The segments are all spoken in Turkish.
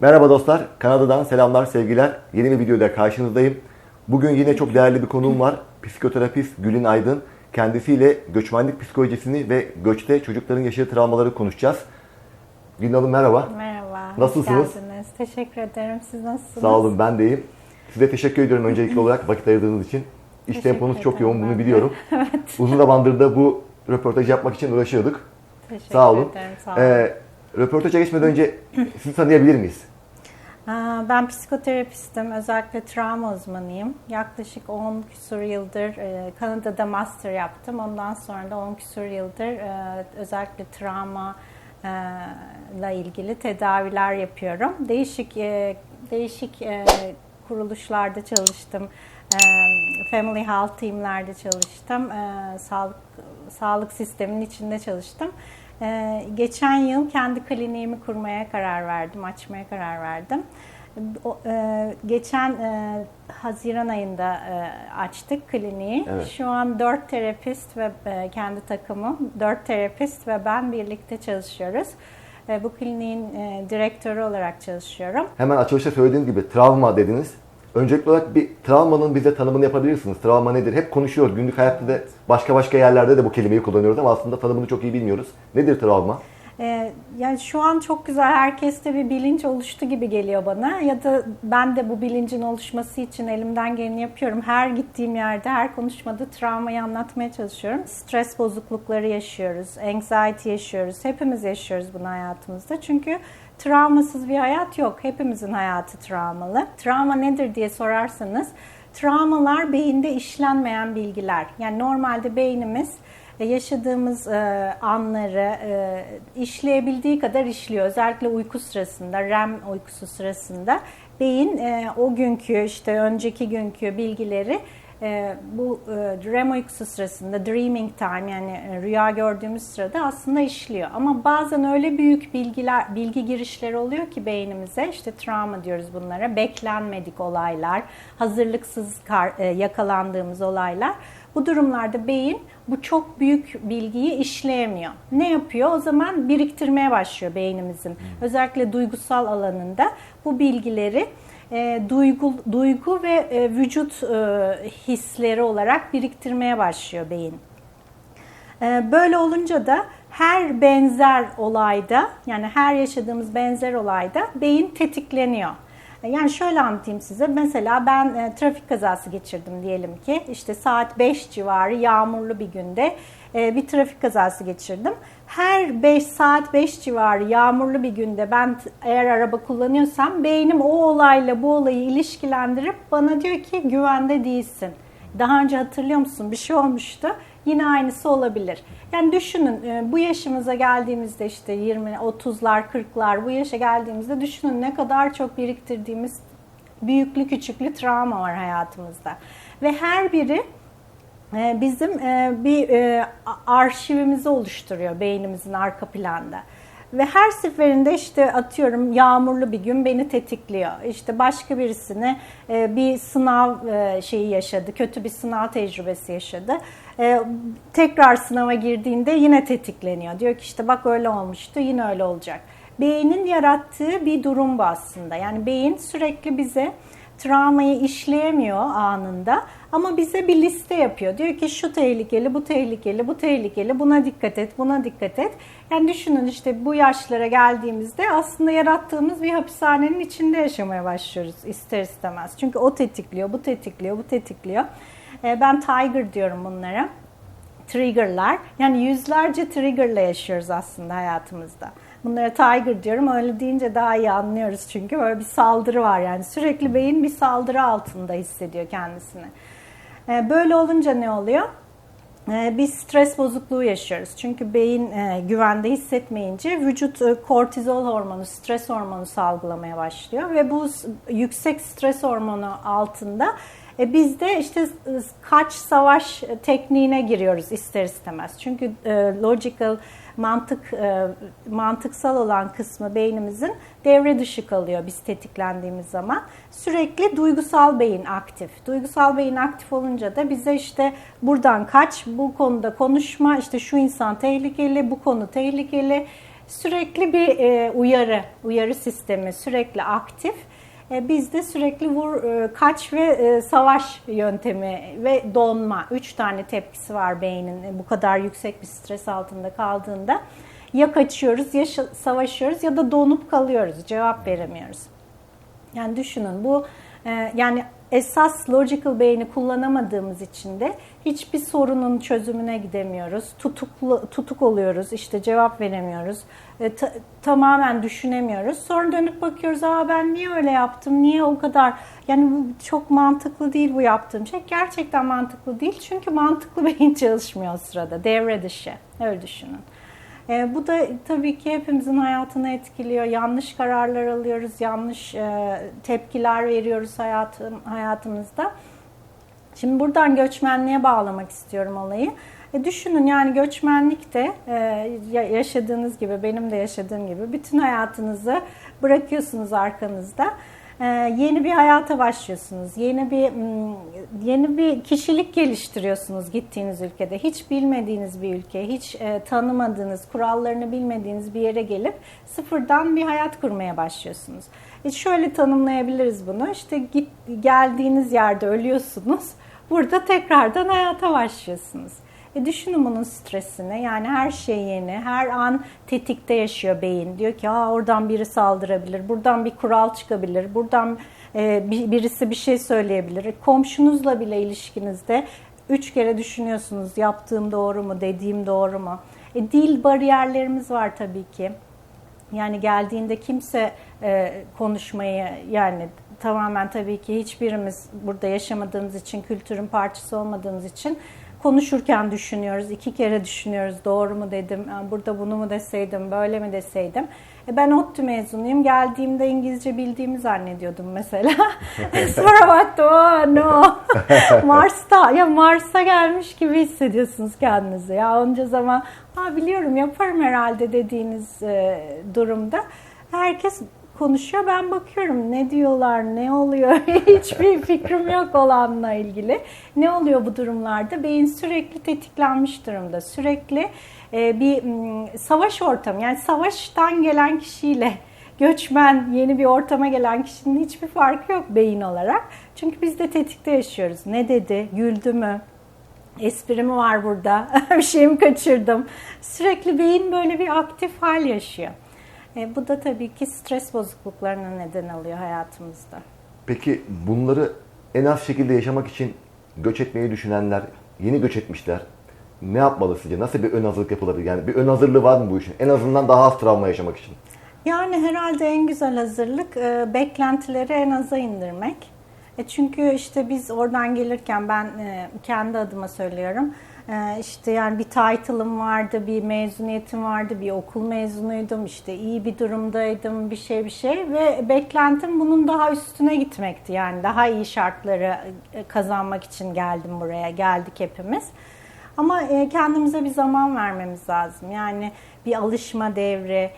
Merhaba dostlar, Kanada'dan selamlar, sevgiler. Yeni bir videoda karşınızdayım. Bugün yine çok değerli bir konuğum var. Psikoterapist Gülün Aydın. Kendisiyle göçmenlik psikolojisini ve göçte çocukların yaşadığı travmaları konuşacağız. Gülün Hanım merhaba. Merhaba. Nasılsınız? geldiniz. Teşekkür ederim. Siz nasılsınız? Sağ olun, ben deyim. Size teşekkür ediyorum öncelikli olarak vakit ayırdığınız için. İş temponuz çok yoğun, bunu de. biliyorum. Uzun zamandır da bu röportajı yapmak için uğraşıyorduk. Teşekkür Sağ olun. ederim. Sağ olun. Ee, röportaja geçmeden önce sizi tanıyabilir miyiz? Ben psikoterapistim. Özellikle travma uzmanıyım. Yaklaşık 10 küsur yıldır e, Kanada'da master yaptım. Ondan sonra da 10 küsur yıldır e, özellikle travma ile ilgili tedaviler yapıyorum. Değişik e, değişik kuruluşlarda çalıştım. Family Health Team'lerde çalıştım. Sağlık sağlık sisteminin içinde çalıştım. Ee, geçen yıl kendi kliniğimi kurmaya karar verdim, açmaya karar verdim. O, e, geçen e, Haziran ayında e, açtık kliniği. Evet. Şu an dört terapist ve e, kendi takımım, dört terapist ve ben birlikte çalışıyoruz. E, bu kliniğin e, direktörü olarak çalışıyorum. Hemen açılışta söylediğiniz gibi travma dediniz. Öncelikli olarak bir travmanın bize tanımını yapabilirsiniz. Travma nedir? Hep konuşuyoruz. Günlük hayatta da başka başka yerlerde de bu kelimeyi kullanıyoruz ama aslında tanımını çok iyi bilmiyoruz. Nedir travma? Ee, yani şu an çok güzel herkeste bir bilinç oluştu gibi geliyor bana ya da ben de bu bilincin oluşması için elimden geleni yapıyorum. Her gittiğim yerde, her konuşmada travmayı anlatmaya çalışıyorum. Stres bozuklukları yaşıyoruz, anxiety yaşıyoruz. Hepimiz yaşıyoruz bunu hayatımızda. Çünkü travmasız bir hayat yok. Hepimizin hayatı travmalı. Travma nedir diye sorarsanız, travmalar beyinde işlenmeyen bilgiler. Yani normalde beynimiz e, yaşadığımız e, anları e, işleyebildiği kadar işliyor. Özellikle uyku sırasında, REM uykusu sırasında beyin e, o günkü işte önceki günkü bilgileri e, bu e, REM uykusu sırasında dreaming time yani e, rüya gördüğümüz sırada aslında işliyor. Ama bazen öyle büyük bilgiler bilgi girişleri oluyor ki beynimize işte travma diyoruz bunlara. Beklenmedik olaylar, hazırlıksız kar- e, yakalandığımız olaylar. Bu durumlarda beyin bu çok büyük bilgiyi işleyemiyor. Ne yapıyor? O zaman biriktirmeye başlıyor beynimizin. Özellikle duygusal alanında bu bilgileri e, duygu, duygu ve e, vücut e, hisleri olarak biriktirmeye başlıyor beyin. E, böyle olunca da her benzer olayda yani her yaşadığımız benzer olayda beyin tetikleniyor. Yani şöyle anlatayım size. Mesela ben e, trafik kazası geçirdim diyelim ki. İşte saat 5 civarı yağmurlu bir günde e, bir trafik kazası geçirdim. Her 5 saat 5 civarı yağmurlu bir günde ben eğer araba kullanıyorsam beynim o olayla bu olayı ilişkilendirip bana diyor ki güvende değilsin. Daha önce hatırlıyor musun? Bir şey olmuştu. Yine aynısı olabilir. Yani düşünün e, bu yaşımıza geldiğimizde işte 20, 30'lar, 40'lar bu yaşa geldiğimizde düşünün ne kadar çok biriktirdiğimiz büyüklü küçüklü travma var hayatımızda. Ve her biri e, bizim e, bir arşivimizi oluşturuyor beynimizin arka planda. Ve her seferinde işte atıyorum yağmurlu bir gün beni tetikliyor. İşte başka birisine e, bir sınav şeyi yaşadı, kötü bir sınav tecrübesi yaşadı. E, tekrar sınava girdiğinde yine tetikleniyor. Diyor ki işte bak öyle olmuştu, yine öyle olacak. Beynin yarattığı bir durum bu aslında. Yani beyin sürekli bize travmayı işleyemiyor anında ama bize bir liste yapıyor. Diyor ki şu tehlikeli, bu tehlikeli, bu tehlikeli, buna dikkat et, buna dikkat et. Yani düşünün işte bu yaşlara geldiğimizde aslında yarattığımız bir hapishanenin içinde yaşamaya başlıyoruz ister istemez. Çünkü o tetikliyor, bu tetikliyor, bu tetikliyor. Ee, Ben tiger diyorum bunlara triggerlar. Yani yüzlerce triggerla yaşıyoruz aslında hayatımızda. Bunlara tiger diyorum. Öyle deyince daha iyi anlıyoruz çünkü böyle bir saldırı var yani. Sürekli beyin bir saldırı altında hissediyor kendisini. Ee, Böyle olunca ne oluyor? Ee, bir stres bozukluğu yaşıyoruz. Çünkü beyin e, güvende hissetmeyince vücut e, kortizol hormonu, stres hormonu salgılamaya başlıyor ve bu yüksek stres hormonu altında e, biz de işte e, kaç savaş tekniğine giriyoruz ister istemez. Çünkü e, logical mantık e, mantıksal olan kısmı beynimizin devre dışı kalıyor biz tetiklendiğimiz zaman. Sürekli duygusal beyin aktif. Duygusal beyin aktif olunca da bize işte buradan kaç, bu konuda konuşma, işte şu insan tehlikeli, bu konu tehlikeli, Sürekli bir e, uyarı, uyarı sistemi sürekli aktif. E, bizde sürekli vur, e, kaç ve e, savaş yöntemi ve donma. Üç tane tepkisi var beynin bu kadar yüksek bir stres altında kaldığında. Ya kaçıyoruz ya savaşıyoruz ya da donup kalıyoruz, cevap veremiyoruz. Yani düşünün bu yani esas logical beyni kullanamadığımız için de hiçbir sorunun çözümüne gidemiyoruz. Tutuklu tutuk oluyoruz. işte cevap veremiyoruz. E, ta- tamamen düşünemiyoruz. Sonra dönüp bakıyoruz. Aa ben niye öyle yaptım? Niye o kadar? Yani bu çok mantıklı değil bu yaptığım şey. Gerçekten mantıklı değil. Çünkü mantıklı beyin çalışmıyor o sırada. Devre dışı. Öyle düşünün. E, bu da tabii ki hepimizin hayatını etkiliyor. Yanlış kararlar alıyoruz, yanlış e, tepkiler veriyoruz hayatım, hayatımızda. Şimdi buradan göçmenliğe bağlamak istiyorum olayı. E, düşünün yani göçmenlik de e, ya- yaşadığınız gibi, benim de yaşadığım gibi bütün hayatınızı bırakıyorsunuz arkanızda. E, yeni bir hayata başlıyorsunuz. Yeni bir mm, yeni bir kişilik geliştiriyorsunuz gittiğiniz ülkede. Hiç bilmediğiniz bir ülke, hiç e, tanımadığınız, kurallarını bilmediğiniz bir yere gelip sıfırdan bir hayat kurmaya başlıyorsunuz. E, şöyle tanımlayabiliriz bunu. İşte git, geldiğiniz yerde ölüyorsunuz. Burada tekrardan hayata başlıyorsunuz. E düşünün bunun stresini. Yani her şey yeni, her an tetikte yaşıyor beyin. Diyor ki Aa, oradan biri saldırabilir, buradan bir kural çıkabilir, buradan e, bir- birisi bir şey söyleyebilir. Komşunuzla bile ilişkinizde üç kere düşünüyorsunuz yaptığım doğru mu, dediğim doğru mu? E, dil bariyerlerimiz var tabii ki. Yani geldiğinde kimse e, konuşmayı yani tamamen tabii ki hiçbirimiz burada yaşamadığımız için, kültürün parçası olmadığımız için konuşurken düşünüyoruz. iki kere düşünüyoruz. Doğru mu dedim, "Aa, burada bunu mu deseydim, böyle mi deseydim. E, ben ODTÜ mezunuyum. Geldiğimde İngilizce bildiğimi zannediyordum mesela. Sonra baktım, oh no. Mars'ta, ya Mars'a gelmiş gibi hissediyorsunuz kendinizi. Ya onca zaman, ha biliyorum yaparım herhalde dediğiniz e, durumda. Herkes konuşuyor. Ben bakıyorum ne diyorlar, ne oluyor hiçbir fikrim yok olanla ilgili. Ne oluyor bu durumlarda? Beyin sürekli tetiklenmiş durumda. Sürekli e, bir savaş ortamı yani savaştan gelen kişiyle göçmen yeni bir ortama gelen kişinin hiçbir farkı yok beyin olarak. Çünkü biz de tetikte yaşıyoruz. Ne dedi? Güldü mü? Espri mi var burada? bir şey mi kaçırdım? Sürekli beyin böyle bir aktif hal yaşıyor. E, bu da tabii ki stres bozukluklarına neden alıyor hayatımızda. Peki bunları en az şekilde yaşamak için göç etmeyi düşünenler, yeni göç etmişler. Ne yapmalı sizce? Nasıl bir ön hazırlık yapılabilir? Yani bir ön hazırlığı var mı bu işin? En azından daha az travma yaşamak için. Yani herhalde en güzel hazırlık e, beklentileri en aza indirmek. E çünkü işte biz oradan gelirken ben e, kendi adıma söylüyorum. E, işte yani bir title'ım vardı, bir mezuniyetim vardı, bir okul mezunuydum, işte iyi bir durumdaydım, bir şey bir şey ve beklentim bunun daha üstüne gitmekti. Yani daha iyi şartları e, kazanmak için geldim buraya, geldik hepimiz. Ama e, kendimize bir zaman vermemiz lazım. Yani bir alışma devri,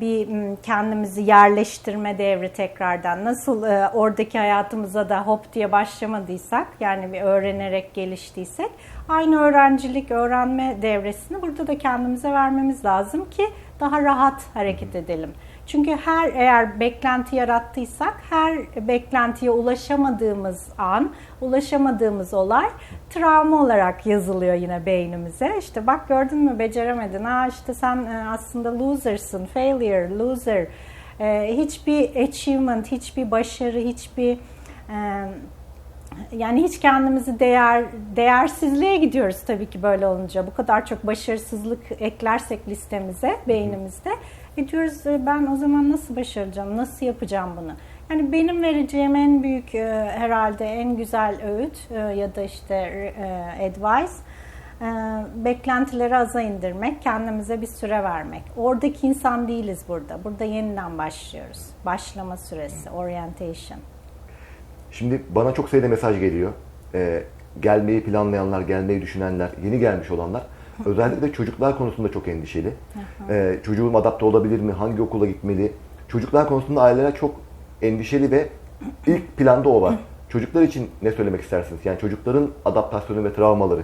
bir m, kendimizi yerleştirme devri tekrardan. Nasıl e, oradaki hayatımıza da hop diye başlamadıysak, yani bir öğrenerek geliştiysek, aynı öğrencilik, öğrenme devresini burada da kendimize vermemiz lazım ki daha rahat hareket edelim. Çünkü her eğer beklenti yarattıysak her beklentiye ulaşamadığımız an, ulaşamadığımız olay travma olarak yazılıyor yine beynimize. İşte bak gördün mü beceremedin. Ha işte sen e, aslında loser'sın, failure, loser. E, hiçbir achievement, hiçbir başarı, hiçbir e, yani hiç kendimizi değer değersizliğe gidiyoruz tabii ki böyle olunca. Bu kadar çok başarısızlık eklersek listemize, beynimizde. E diyoruz e, ben o zaman nasıl başaracağım, nasıl yapacağım bunu? Yani benim vereceğim en büyük e, herhalde en güzel öğüt e, ya da işte advice beklentileri aza indirmek, kendimize bir süre vermek. Oradaki insan değiliz burada. Burada yeniden başlıyoruz. Başlama süresi, orientation. Şimdi bana çok sayıda mesaj geliyor. Ee, gelmeyi planlayanlar, gelmeyi düşünenler, yeni gelmiş olanlar. Özellikle çocuklar konusunda çok endişeli. Ee, çocuğum adapte olabilir mi? Hangi okula gitmeli? Çocuklar konusunda aileler çok endişeli ve ilk planda o var. Çocuklar için ne söylemek istersiniz? Yani çocukların adaptasyonu ve travmaları.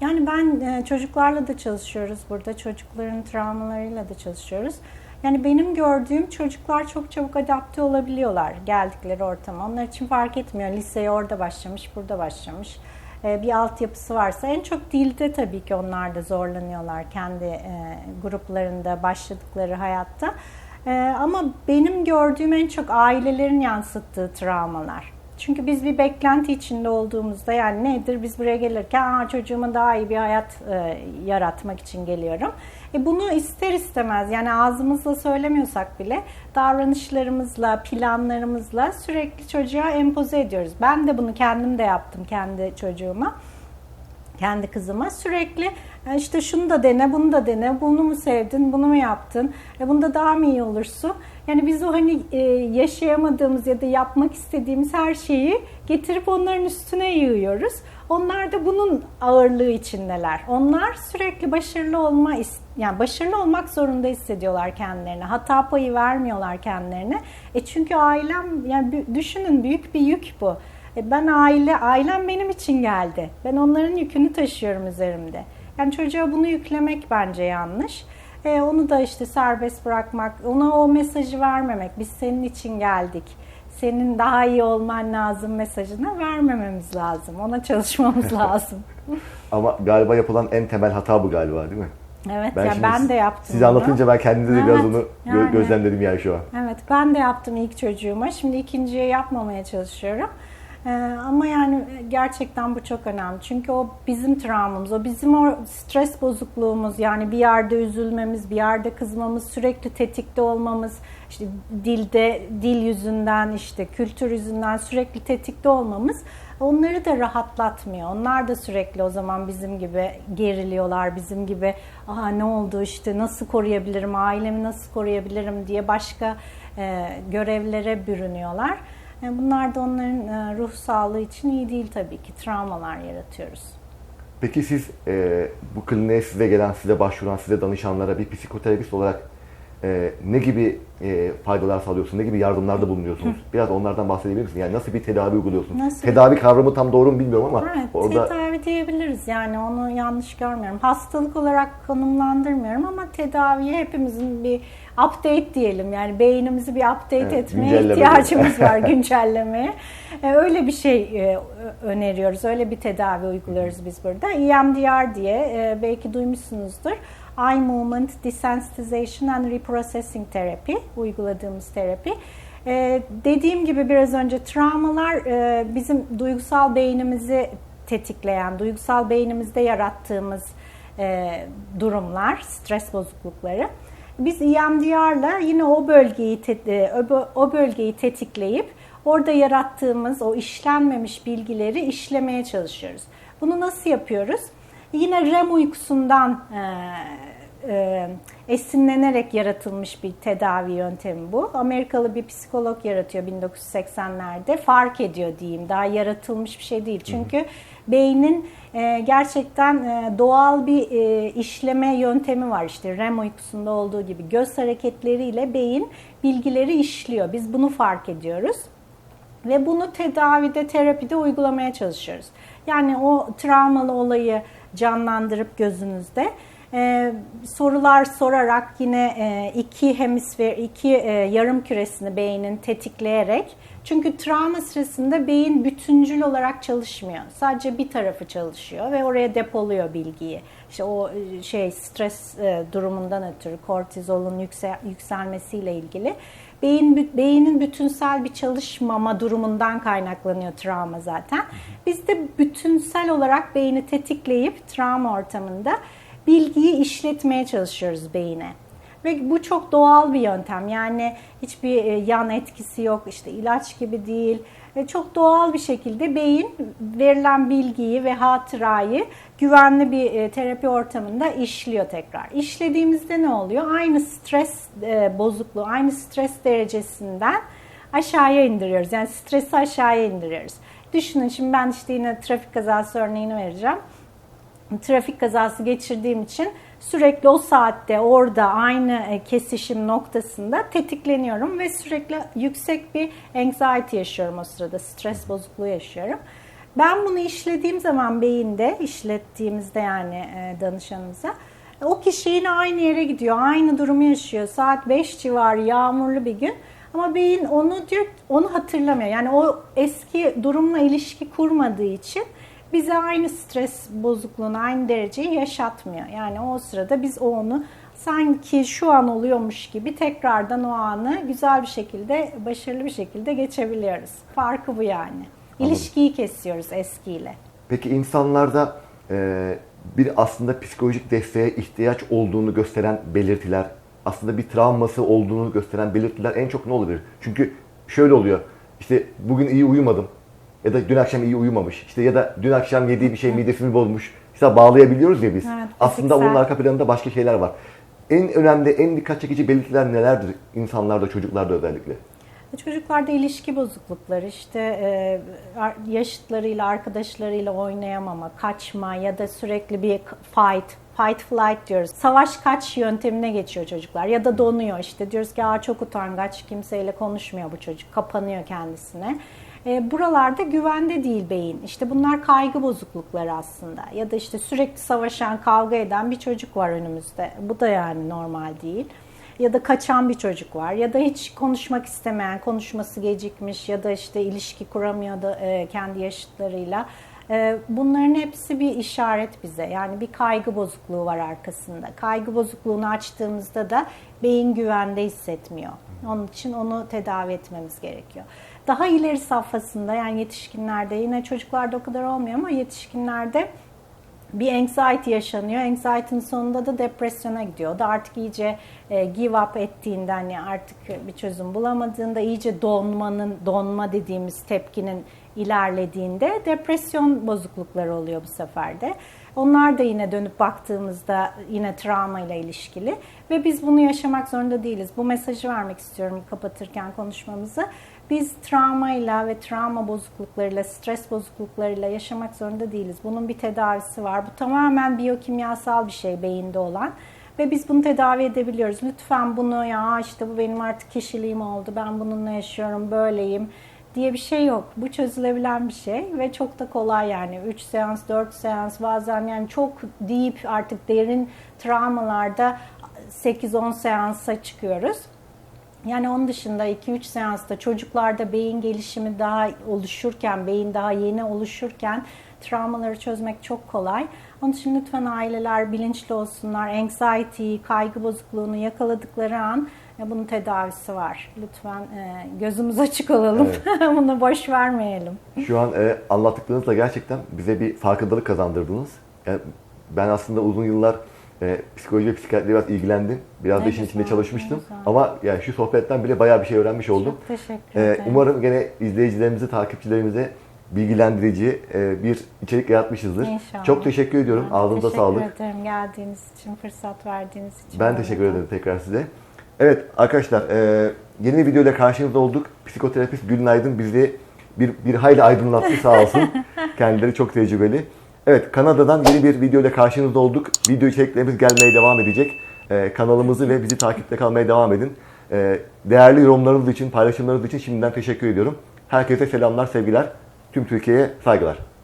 Yani ben e, çocuklarla da çalışıyoruz burada. Çocukların travmalarıyla da çalışıyoruz. Yani benim gördüğüm çocuklar çok çabuk adapte olabiliyorlar geldikleri ortama. Onlar için fark etmiyor. Liseye orada başlamış, burada başlamış. E, bir altyapısı varsa en çok dilde tabii ki onlar da zorlanıyorlar kendi e, gruplarında başladıkları hayatta. E, ama benim gördüğüm en çok ailelerin yansıttığı travmalar. Çünkü biz bir beklenti içinde olduğumuzda yani nedir biz buraya gelirken Aa, çocuğuma daha iyi bir hayat e, yaratmak için geliyorum. E, bunu ister istemez yani ağzımızla söylemiyorsak bile davranışlarımızla, planlarımızla sürekli çocuğa empoze ediyoruz. Ben de bunu kendim de yaptım kendi çocuğuma kendi kızıma sürekli "E, işte şunu da dene, bunu da dene, bunu mu sevdin, bunu mu yaptın, e bunda daha mı iyi olursun? Yani biz o hani e, yaşayamadığımız ya da yapmak istediğimiz her şeyi getirip onların üstüne yığıyoruz. Onlar da bunun ağırlığı içindeler. Onlar sürekli başarılı olma yani başarılı olmak zorunda hissediyorlar kendilerine. Hata payı vermiyorlar kendilerine. E çünkü ailem yani düşünün büyük bir yük bu. E ben aile, ailem benim için geldi. Ben onların yükünü taşıyorum üzerimde. Yani çocuğa bunu yüklemek bence yanlış. E, onu da işte serbest bırakmak, ona o mesajı vermemek. Biz senin için geldik. Senin daha iyi olman lazım mesajını vermememiz lazım. Ona çalışmamız lazım. Ama galiba yapılan en temel hata bu galiba değil mi? Evet ben, yani ben de yaptım. Siz anlatınca ben kendimde de evet, biraz onu yani, gözlemledim yani şu an. Evet ben de yaptım ilk çocuğuma. Şimdi ikinciye yapmamaya çalışıyorum. Ee, ama yani gerçekten bu çok önemli. Çünkü o bizim travmamız, o bizim o stres bozukluğumuz. Yani bir yerde üzülmemiz, bir yerde kızmamız, sürekli tetikte olmamız, işte dilde, dil yüzünden, işte kültür yüzünden sürekli tetikte olmamız onları da rahatlatmıyor. Onlar da sürekli o zaman bizim gibi geriliyorlar, bizim gibi aha ne oldu işte nasıl koruyabilirim, ailemi nasıl koruyabilirim diye başka e, görevlere bürünüyorlar. Bunlar da onların ruh sağlığı için iyi değil tabii ki. Travmalar yaratıyoruz. Peki siz e, bu kliniğe size gelen, size başvuran, size danışanlara bir psikoterapist olarak e, ne gibi e, faydalar sağlıyorsunuz, ne gibi yardımlarda bulunuyorsunuz? Biraz onlardan bahsedebilir misin? Yani nasıl bir tedavi uyguluyorsunuz? Nasıl? Tedavi kavramı tam doğru mu bilmiyorum ama evet, orada... Tedavi diyebiliriz yani onu yanlış görmüyorum. Hastalık olarak konumlandırmıyorum ama tedaviye hepimizin bir update diyelim yani beynimizi bir update evet, etmeye ihtiyacımız var güncellemeye. E, öyle bir şey e, öneriyoruz, öyle bir tedavi uyguluyoruz biz burada. EMDR diye e, belki duymuşsunuzdur. Eye Movement Desensitization and Reprocessing Therapy uyguladığımız terapi. Ee, dediğim gibi biraz önce travmalar e, bizim duygusal beynimizi tetikleyen, duygusal beynimizde yarattığımız e, durumlar, stres bozuklukları. Biz EMDR'la yine o bölgeyi e, o bölgeyi tetikleyip orada yarattığımız o işlenmemiş bilgileri işlemeye çalışıyoruz. Bunu nasıl yapıyoruz? Yine REM uykusundan e, esinlenerek yaratılmış bir tedavi yöntemi bu. Amerikalı bir psikolog yaratıyor 1980'lerde. Fark ediyor diyeyim. Daha yaratılmış bir şey değil. Çünkü beynin e, gerçekten e, doğal bir e, işleme yöntemi var. İşte REM uykusunda olduğu gibi göz hareketleriyle beyin bilgileri işliyor. Biz bunu fark ediyoruz. Ve bunu tedavide, terapide uygulamaya çalışıyoruz. Yani o travmalı olayı canlandırıp gözünüzde e, sorular sorarak yine e, iki hemisfer, iki e, yarım küresini beynin tetikleyerek çünkü travma sırasında beyin bütüncül olarak çalışmıyor. Sadece bir tarafı çalışıyor ve oraya depoluyor bilgiyi. İşte o e, şey stres e, durumundan ötürü kortizolun yüksel, yükselmesiyle ilgili beyin beynin bütünsel bir çalışmama durumundan kaynaklanıyor travma zaten. Biz de bütünsel olarak beyni tetikleyip travma ortamında bilgiyi işletmeye çalışıyoruz beyine. Ve bu çok doğal bir yöntem. Yani hiçbir e, yan etkisi yok. İşte ilaç gibi değil. Çok doğal bir şekilde beyin verilen bilgiyi ve hatırayı güvenli bir e, terapi ortamında işliyor tekrar. İşlediğimizde ne oluyor? Aynı stres e, bozukluğu, aynı stres derecesinden aşağıya indiriyoruz. Yani stresi aşağıya indiriyoruz. Düşünün şimdi ben işte yine trafik kazası örneğini vereceğim trafik kazası geçirdiğim için sürekli o saatte orada aynı e, kesişim noktasında tetikleniyorum ve sürekli yüksek bir anxiety yaşıyorum o sırada. Stres bozukluğu yaşıyorum. Ben bunu işlediğim zaman beyinde, işlettiğimizde yani e, danışanımıza o kişi yine aynı yere gidiyor, aynı durumu yaşıyor. Saat 5 civarı yağmurlu bir gün. Ama beyin onu diyor, onu hatırlamıyor. Yani o eski durumla ilişki kurmadığı için bize aynı stres bozukluğunu, aynı dereceyi yaşatmıyor. Yani o sırada biz o onu sanki şu an oluyormuş gibi tekrardan o anı güzel bir şekilde, başarılı bir şekilde geçebiliyoruz. Farkı bu yani. İlişkiyi kesiyoruz eskiyle. Peki insanlarda e, bir aslında psikolojik desteğe ihtiyaç olduğunu gösteren belirtiler, aslında bir travması olduğunu gösteren belirtiler en çok ne olabilir? Çünkü şöyle oluyor. İşte bugün iyi uyumadım ya da dün akşam iyi uyumamış. İşte ya da dün akşam yediği bir şey midesini bozmuş. İşte bağlayabiliyoruz ya biz. Evet, aslında fiziksel. onun arka planında başka şeyler var. En önemli, en dikkat çekici belirtiler nelerdir insanlarda, çocuklarda özellikle? Çocuklarda ilişki bozuklukları işte e, ar- yaşıtlarıyla, arkadaşlarıyla oynayamama, kaçma ya da sürekli bir fight, fight flight diyoruz. Savaş kaç yöntemine geçiyor çocuklar ya da donuyor işte diyoruz ki Aa, çok utangaç kimseyle konuşmuyor bu çocuk, kapanıyor kendisine. E, buralarda güvende değil beyin. İşte bunlar kaygı bozuklukları aslında. Ya da işte sürekli savaşan, kavga eden bir çocuk var önümüzde. Bu da yani normal değil ya da kaçan bir çocuk var ya da hiç konuşmak istemeyen, konuşması gecikmiş ya da işte ilişki kuramıyor da e, kendi yaşıtlarıyla. E, bunların hepsi bir işaret bize. Yani bir kaygı bozukluğu var arkasında. Kaygı bozukluğunu açtığımızda da beyin güvende hissetmiyor. Onun için onu tedavi etmemiz gerekiyor. Daha ileri safhasında yani yetişkinlerde yine çocuklarda o kadar olmuyor ama yetişkinlerde bir anxiety yaşanıyor. Anxiety'nin sonunda da depresyona gidiyor. O da artık iyice e, give up ettiğinden yani artık bir çözüm bulamadığında iyice donmanın, donma dediğimiz tepkinin ilerlediğinde depresyon bozuklukları oluyor bu sefer de. Onlar da yine dönüp baktığımızda yine travma ile ilişkili ve biz bunu yaşamak zorunda değiliz. Bu mesajı vermek istiyorum kapatırken konuşmamızı. Biz travmayla ve travma bozukluklarıyla, stres bozukluklarıyla yaşamak zorunda değiliz. Bunun bir tedavisi var. Bu tamamen biyokimyasal bir şey beyinde olan ve biz bunu tedavi edebiliyoruz. Lütfen bunu ya işte bu benim artık kişiliğim oldu. Ben bununla yaşıyorum, böyleyim diye bir şey yok. Bu çözülebilen bir şey ve çok da kolay yani. 3 seans, 4 seans bazen yani çok deep artık derin travmalarda 8-10 seansa çıkıyoruz. Yani onun dışında 2-3 seansta çocuklarda beyin gelişimi daha oluşurken, beyin daha yeni oluşurken travmaları çözmek çok kolay. Onun için lütfen aileler bilinçli olsunlar. Anxiety, kaygı bozukluğunu yakaladıkları an e, bunun tedavisi var. Lütfen e, gözümüz açık olalım. Bunu boş vermeyelim. Şu an e, anlattıklarınızla gerçekten bize bir farkındalık kazandırdınız. Yani ben aslında uzun yıllar e, psikoloji ve psikiyatriyle biraz ilgilendim. Biraz Ne da işin içinde güzel, çalışmıştım. ne güzel. Ama yani şu sohbetten bile bayağı bir şey öğrenmiş oldum. Çok teşekkür E, ederim. umarım gene izleyicilerimize, takipçilerimize bilgilendirici e, bir içerik yaratmışızdır. İnşallah. Çok teşekkür ediyorum. Ben Ağzınıza teşekkür sağlık. ederim geldiğiniz için, fırsat verdiğiniz için. Ben teşekkür ederim tekrar size. Evet arkadaşlar e, yeni bir videoyla karşınızda olduk. Psikoterapist Gülün Aydın bizi bir, bir hayli aydınlattı sağ olsun. Kendileri çok tecrübeli. Evet Kanada'dan yeni bir videoyla karşınızda olduk. Video içeriklerimiz gelmeye devam edecek. E, kanalımızı ve bizi takipte kalmaya devam edin. E, değerli yorumlarınız için, paylaşımlarınız için şimdiden teşekkür ediyorum. Herkese selamlar, sevgiler. Tüm Türkiye'ye saygılar.